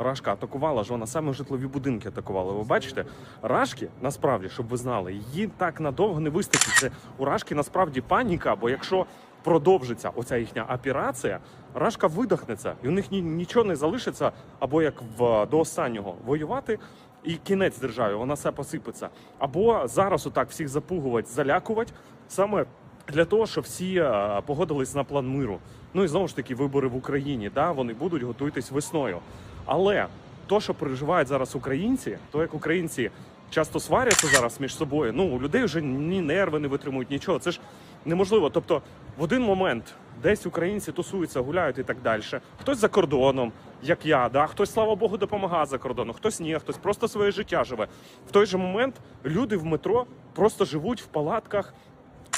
Рашка атакувала ж вона саме житлові будинки атакувала. Ви бачите, рашки насправді, щоб ви знали, її так надовго не вистачить. Це у рашки насправді паніка, бо якщо продовжиться оця їхня операція, рашка видохнеться, і у них ні, нічого не залишиться, або як в до останнього воювати. І кінець державі, вона все посипеться. Або зараз отак всіх запугувати, залякувати, саме для того, щоб всі е, погодились на план миру. Ну і знову ж таки, вибори в Україні, да, вони будуть готуйтесь весною. Але то, що переживають зараз українці, то як українці часто сваряться зараз між собою, ну у людей вже ні нерви не витримують, нічого. Це ж неможливо. Тобто, в один момент десь українці тусуються, гуляють і так далі. Хтось за кордоном, як я, да, хтось, слава Богу, допомагає за кордоном, хтось ні, хтось просто своє життя живе. В той же момент люди в метро просто живуть в палатках,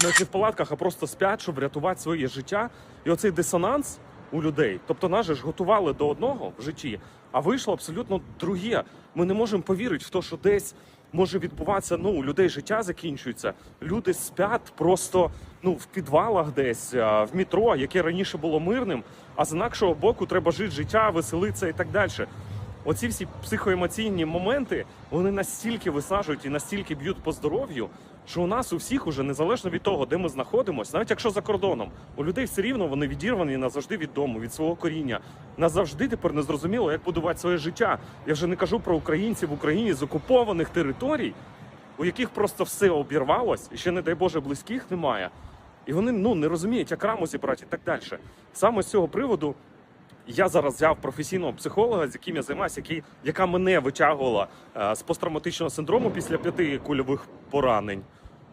не в палатках, а просто спять, щоб врятувати своє життя. І оцей дисонанс у людей. Тобто нас же ж готували до одного в житті, а вийшло абсолютно друге. Ми не можемо повірити в те, що десь може відбуватися. Ну, у людей життя закінчується. Люди спять просто ну в підвалах, десь в метро, яке раніше було мирним. А з інакшого боку треба жити життя, веселитися і так далі. Оці всі психоемоційні моменти вони настільки виснажують і настільки б'ють по здоров'ю, що у нас у всіх уже незалежно від того, де ми знаходимося, навіть якщо за кордоном, у людей все рівно вони відірвані назавжди від дому, від свого коріння. Назавжди тепер не зрозуміло, як будувати своє життя. Я вже не кажу про українців в Україні з окупованих територій, у яких просто все обірвалось, і ще, не дай Боже, близьких немає. І вони ну не розуміють, як раму зібрати і так далі. Саме з цього приводу я зараз взяв професійного психолога, з яким я займаюся, який, яка мене витягувала е, з посттравматичного синдрому після п'яти кульових поранень.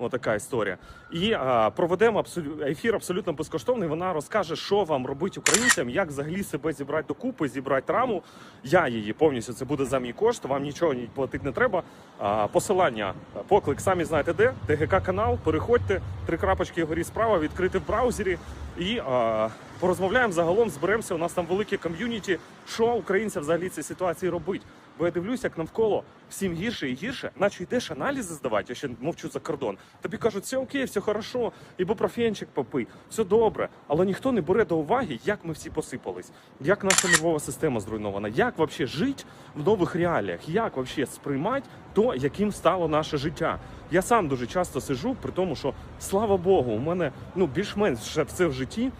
Отака історія. І е, проведемо ефір абсолютно безкоштовний. Вона розкаже, що вам робити українцям, як взагалі себе зібрати докупи, зібрати раму. Я її повністю це буде за мій кошт. Вам нічого ні платити не треба. А, посилання, поклик, самі знаєте де. ТГК канал. Переходьте, три крапочки горі справа, відкрити в браузері і а, порозмовляємо загалом. Зберемося. У нас там велике ком'юніті. Що українцям взагалі цій ситуації робить? Бо я дивлюсь, як навколо всім гірше і гірше, наче йдеш аналізи здавати, я ще мовчу за кордон. Тобі кажуть, все окей, все хорошо, ібупрофенчик попий, все добре. Але ніхто не бере до уваги, як ми всі посипались, як наша нервова система зруйнована, як взагалі жити в нових реаліях, як взагалі сприймати то, яким стало наше життя. Я сам дуже часто сижу, при тому, що слава Богу, у мене ну більш-менш все в житті.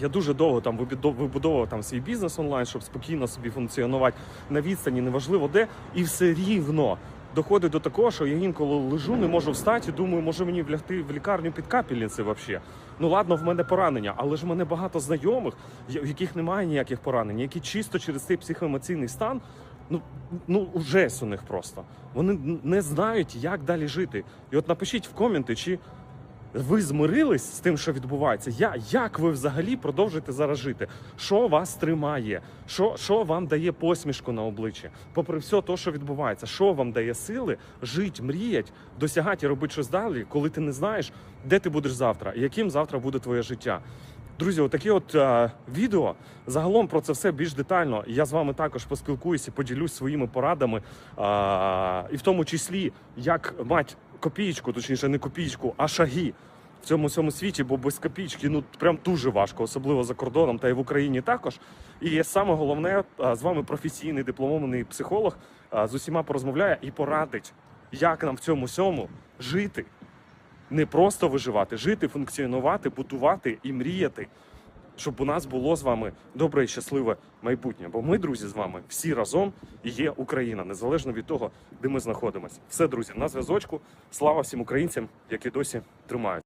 Я дуже довго там вибудов- вибудовував там свій бізнес онлайн, щоб спокійно собі функціонувати на відстані, неважливо де, і все рівно доходить до такого, що я інколи лежу, не можу встати, і думаю, може мені влягти в лікарню під капельниці взагалі. Ну ладно, в мене поранення, але ж в мене багато знайомих, в яких немає ніяких поранень, які чисто через цей психоемоційний стан. Ну, ну ужас у них просто. Вони не знають, як далі жити. І от напишіть в коменти, чи ви змирились з тим, що відбувається? Я, як ви взагалі продовжуєте зараз жити? Що вас тримає? Що, що вам дає посмішку на обличчі? Попри все те, що відбувається, що вам дає сили жити, мріяти, досягати і робити щось далі, коли ти не знаєш, де ти будеш завтра, і яким завтра буде твоє життя? Друзі, отакі от е, відео загалом про це все більш детально. Я з вами також поспілкуюся, поділюсь своїми порадами, е, і в тому числі як мати копієчку, точніше не копієчку, а шаги в цьому всьому світі, бо без копійки ну прям дуже важко, особливо за кордоном, та й в Україні також. І саме головне е, з вами професійний дипломований психолог е, з усіма порозмовляє і порадить, як нам в цьому всьому жити не просто виживати, жити, функціонувати, будувати і мріяти, щоб у нас було з вами добре і щасливе майбутнє. Бо ми, друзі, з вами всі разом є Україна, незалежно від того, де ми знаходимося. Все, друзі, на зв'язочку. Слава всім українцям, які досі тримають.